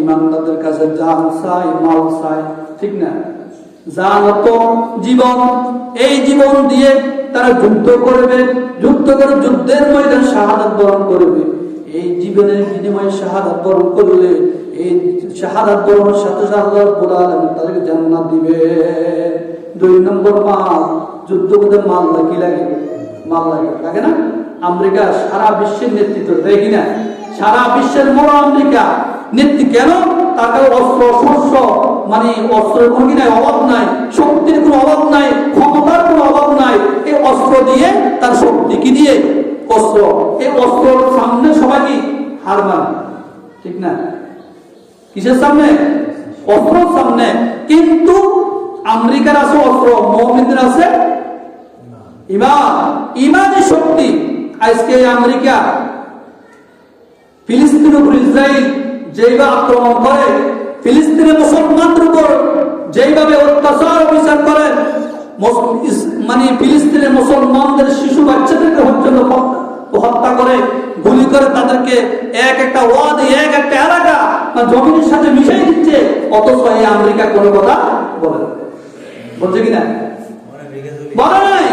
ইমানদারদের কাছে জান চাই, মাল চাই, ঠিক না? জান জীবন, এই জীবন দিয়ে তারা যুদ্ধ করবে, যুদ্ধ করে যুদ্ধের ময়দান শাহাদাত বরণ করবে। এই জীবনের বিনিময়ে শাহাদাত বরণ করলে এই শাহাদাত বরণের সাথে সাথে তাদেরকে জান্নাত দিবে। দুই নম্বর মাল, যুদ্ধ করতে মাল কি লাগে। মাল লাগে লাগে না? আমেরিকা সারা বিশ্বের নেতৃত্ব দেয় কিনা? সারা বিশ্বের বড় আমেরিকা। নেত্রী কেন? তার কাছে অস্ত্র, শস্য মানে অস্ত্রের কোনো কি নাই, অভাব নাই, শক্তির কোনো অভাব নাই, ক্ষমতার কোনো অভাব নাই। এই অস্ত্র দিয়ে, তার শক্তি কি দিয়ে? অস্ত্র। এই অস্ত্রর সামনে সবাই হার মানে ঠিক না? কিসের সামনে? অস্ত্রর সামনে। কিন্তু আমেরিকার আছে অস্ত্র মৌমিনদের আছে ইমান। ইমানের শক্তি। আজকে আমেরিকা ফিলিস্তিনের উপর ইসরায়েল যেভাবে আক্রমণ করে ফিলিস্তিনের মুসলমানদের উপর যেভাবে অত্যাচার অবিচার করে মানে ফিলিস্তিনের মুসলমানদের শিশু বাচ্চাদেরকে হত্যা হত্যা করে গুলি করে তাদেরকে এক একটা ওয়াদ এক একটা এলাকা জমিনের সাথে মিশিয়ে দিচ্ছে অথচ এই আমেরিকা কোনো কথা বলে বলছে কিনা বলে নাই।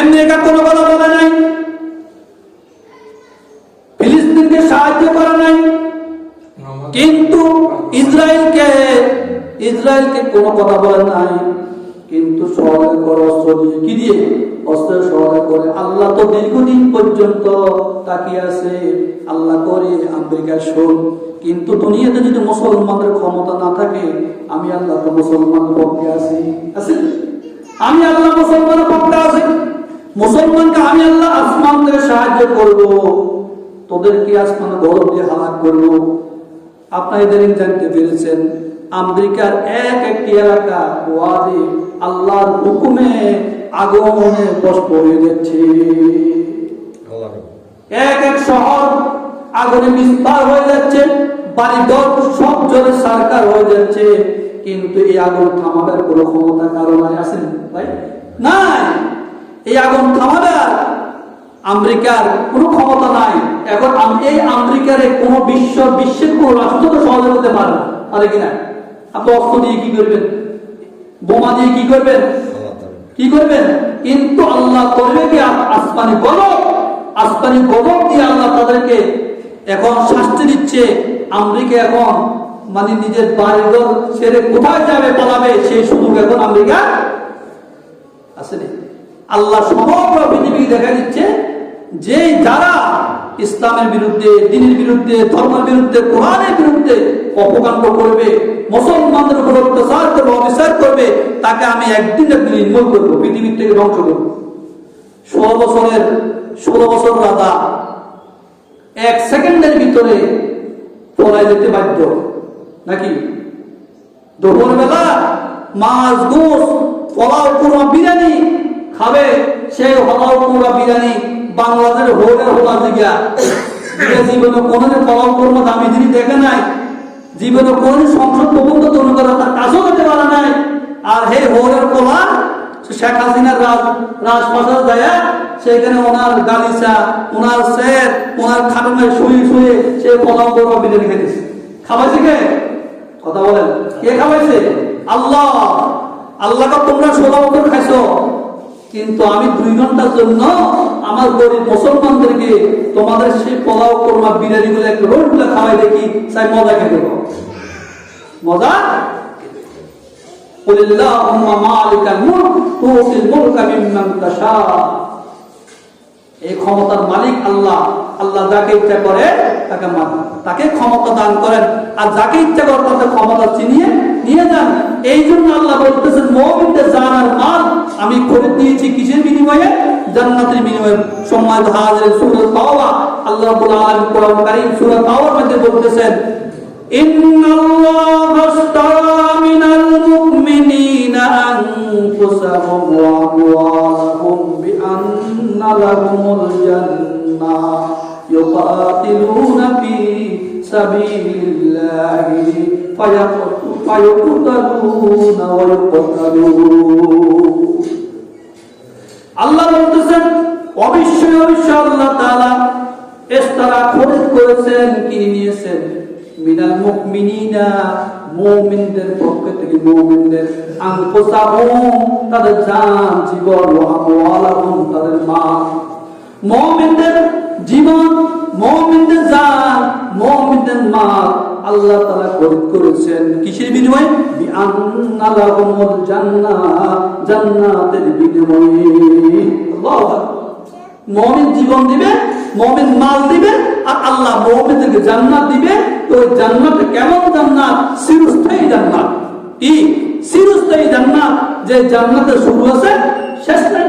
আমেরিকা কোনো কথা কিন্তু ইসরায়েলকে ইসরায়েলকে কোনো কথা বলে নাই। কিন্তু সহায় করে অস্ত্র দিয়ে কি দিয়ে? অস্ত্র সহায় করে আল্লাহ তো দীর্ঘদিন পর্যন্ত তাকিয়ে আছে। আল্লাহ করে আমেরিকা শোন কিন্তু দুনিয়াতে যদি মুসলমানদের ক্ষমতা না থাকে, আমি আল্লাহ তো মুসলমান পক্ষে আছি। আছে? আমি আল্লাহ মুসলমানের পক্ষে আছি। মুসলমানকে আমি আল্লাহ আসমান থেকে সাহায্য করব। তোদেরকে আসমানে গরম দিয়ে হালাক করব। আপনারা ইদানিং জানতে পেরেছেন, আমেরিকার এক একটি এলাকা ওয়াদে আল্লাহর হুকুমে আগমনে কষ্ট হয়ে যাচ্ছে। এক এক শহর আগুনে বিস্তার হয়ে যাচ্ছে, বাড়ি দর সব জলে সরকার হয়ে যাচ্ছে, কিন্তু এই আগুন থামাবার কোনো ক্ষমতা কারও নাই আছে ভাই, নাই। এই আগুন থামাবার আমেরিকার কোনো ক্ষমতা নাই। এখন এই আমেরিকার কোনো বিশ্ব, বিশ্বের কোনো রাষ্ট্র তো সহজে হতে পারে পারে কিনা আপনি অস্ত্র দিয়ে কি করবেন? বোমা দিয়ে কি করবেন? কি করবেন? কিন্তু আল্লাহ করবে কি? আসমানি গলক আসমানি গলক দিয়ে আল্লাহ তাদেরকে এখন শাস্তি দিচ্ছে। আমেরিকা এখন মানে নিজের বাড়িঘর ছেড়ে কোথায় যাবে, পালাবে, সেই সুযোগ এখন আমেরিকা আসেনি। আল্লাহ সমগ্র পৃথিবী দেখা দিচ্ছে যে যারা ইসলামের বিরুদ্ধে, দিনের বিরুদ্ধে, ধর্মের বিরুদ্ধে, কোরআনের বিরুদ্ধে অপকাণ্ড করবে, মুসলমানদের উপর অত্যাচার করবে, অবিচার করবে, তাকে আমি একদিন একদিন নির্মূল করব, পৃথিবীর থেকে ধ্বংস করব। ষোলো বছরের, ষোলো বছর রাজা এক সেকেন্ডের ভিতরে পলায় যেতে বাধ্য। নাকি? দুপুর বেলা মাছ গোস পোলাও, কুরমা, বিরিয়ানি খাবে, সেই হলাও কুরমা বিরিয়ানি বাংলাদেশের হোটেল হোলা জিগা জীবনে কোনোদিন পোলাও কুরমা দামি জিনিস দেখে নাই, জীবনে কোনোদিন সংসদ পর্যন্ত তৈরি করা তার কাজও করতে পারে নাই। আর হে পোলা সে শেখ হাসিনার রাজ, রাজপ্রাসাদ যায় সেখানে ওনার গালিচা, ওনার সের, ওনার খাটনায় শুয়ে শুয়ে সে পোলাও কুরমা বিরিয়ানি খেতেছে। খাওয়াইছে কে? কথা বলেন। কে খাওয়াইছে? আল্লাহ। আল্লাহকে তোমরা ষোলো বছর খাইছো। কিন্তু আমি দুই ঘন্টার জন্য আমার গরিব মুসলমানদেরকে তোমাদের সেই পোলাও কোরমা বিরিয়ানি গুলো একটু রোডগুলো খাওয়াই দেখি তাই মজা খেতে পারো। মজা قل اللهم مالك الملك تؤتي الملك ممن تشاء এই ক্ষমতার মালিক আল্লাহ আল্লাহ যাকে ইচ্ছা করে তাকে তাকে ক্ষমতা দান করেন। আর যাকে ইচ্ছা করে তাকে ক্ষমতা চিনিয়ে নিয়ে যান। এই জন্য আল্লাহ বলতেছেন, মৌমিনদের জান আর মাল আমি করে দিয়েছি কিসের বিনিময়ে? জান্নাতের বিনিময়ে। সম্মানিত হাজির সূরা তাওবা। আল্লাহ রাব্বুল কোরআন কারীম সূরা তাওবার মধ্যে বলতেছেন, ইন্নাল্লাহা আশতারা মুমিনিনা আনফুসাহুম ওয়া আমওয়ালাহুম বিআন্না লাহুমুল জান্নাহ। ইউকাতিলুনা ফি সাবিলিল্লাহি ফায়াকুতুলুনা ওয়া ইউকাতালুন আল্লাহ বলতেছেন, অবশ্যই অবশ্যই আল্লাহ তাআলা ইস্তারা খরিদ করেছেন, কিনে নিয়েছেন। মিনাল মুমিনিনা, মুমিনদের পক্ষ থেকে মুমিনদের আনফুসাহুম তাদের জান, জীবন ও আমওয়ালাহুম, তাদের মাল মুমিনদের জীবন, মুমিনদের জান, মুমিনদের মাল আল্লাহ তাআলা খরিদ করেছেন। কিসের বিনিময়ে? বিআন্না লাহুমুল জান্নাহ, জান্নাতের বিনিময়ে। আল্লাহু মমিন জীবন দিবে, মমিন মাল দিবে, আর আল্লাহ মমিনদেরকে জান্নাত দিবে। তো জান্নাত কেমন জান্নাত? চিরস্থায়ী জান্নাত। কি? চিরস্থায়ী জান্নাত যে জান্নাতের শুরু আছে, শেষ নাই।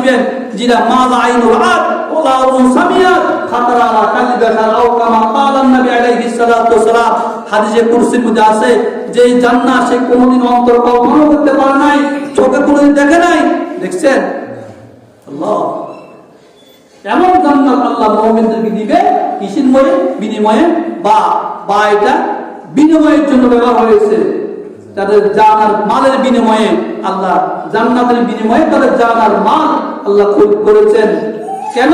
দিবেন, যেটা মাল আইন রাত ওলা উন আলা কামা নবী আলাইহিস সালাতু হাদিসে কুরসির মধ্যে আছে, যে জান্নাত সে কোনোদিন অন্তর কল্পনা করতে পারে নাই, চোখে দেখে নাই। দেখছেন? আল্লাহ। এমন জান্নাত আল্লাহ মুমিনদেরকে দিবে, কিসের ময়ে? বিনিময়ে? বা বা এটা বিনিময়ের জন্য ব্যবহার হয়েছে। তাদের জানার মালের বিনিময়ে আল্লাহ জান্নাতের বিনিময়ে তাদের জানার মাল আল্লাহ খুব করেছেন। কেন?